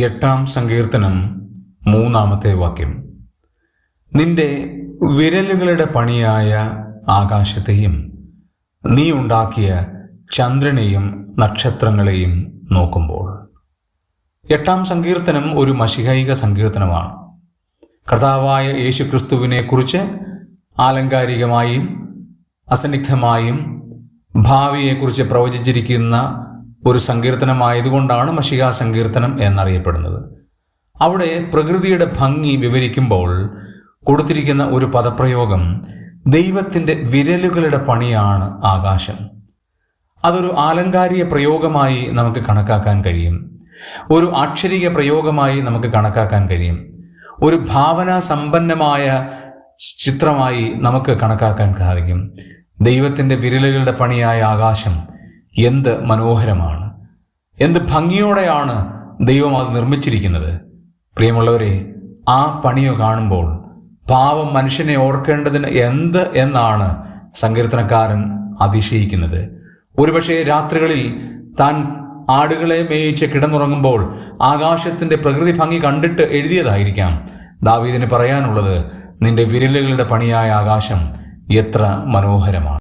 എട്ടാം സങ്കീർത്തനം മൂന്നാമത്തെ വാക്യം. നിന്റെ വിരലുകളുടെ പണിയായ ആകാശത്തെയും നീ ഉണ്ടാക്കിയ ചന്ദ്രനെയും നക്ഷത്രങ്ങളെയും നോക്കുമ്പോൾ. എട്ടാം സങ്കീർത്തനം ഒരു മഷികൈക സങ്കീർത്തനമാണ്. കർത്താവായ യേശുക്രിസ്തുവിനെ കുറിച്ച് ആലങ്കാരികമായും അസന്നിഗ്ധമായും ഭാവിയെക്കുറിച്ച് പ്രവചിച്ചിരിക്കുന്ന ഒരു സങ്കീർത്തനമായതുകൊണ്ടാണ് മഷിക സങ്കീർത്തനം എന്നറിയപ്പെടുന്നത്. അവിടെ പ്രകൃതിയുടെ ഭംഗി വിവരിക്കുമ്പോൾ കൊടുത്തിരിക്കുന്ന ഒരു പദപ്രയോഗം ദൈവത്തിന്റെ വിരലുകളുടെ പണിയാണ് ആകാശം. അതൊരു ആലങ്കാരിക പ്രയോഗമായി നമുക്ക് കണക്കാക്കാൻ കഴിയും. ഒരു ആക്ഷരിക പ്രയോഗമായി നമുക്ക് കണക്കാക്കാൻ കഴിയും. ഒരു ഭാവനാ സമ്പന്നമായ ചിത്രമായി നമുക്ക് കണക്കാക്കാൻ സാധിക്കും. ദൈവത്തിന്റെ വിരലുകളുടെ പണിയായ ആകാശം എന്ത് മനോഹരമാണ് എന്ത് ഭംഗിയോടെയാണ് ദൈവം അത് നിർമ്മിച്ചിരിക്കുന്നത്. പ്രിയമുള്ളവരെ ആ പണിയോ കാണുമ്പോൾ പാവം മനുഷ്യനെ ഓർക്കേണ്ടതിന് എന്ത് എന്നാണ് സങ്കീർത്തനക്കാരൻ അതിശയിക്കുന്നത്. ഒരുപക്ഷെ രാത്രികളിൽ താൻ ആടുകളെ മേയിച്ച് കിടന്നുറങ്ങുമ്പോൾ ആകാശത്തിന്റെ പ്രകൃതി ഭംഗി കണ്ടിട്ട് എഴുതിയതായിരിക്കാം. ദാവീദിന് പറയാനുള്ളത് നിന്റെ വിരലുകളുടെ പണിയായ ആകാശം എത്ര മനോഹരമാണ്.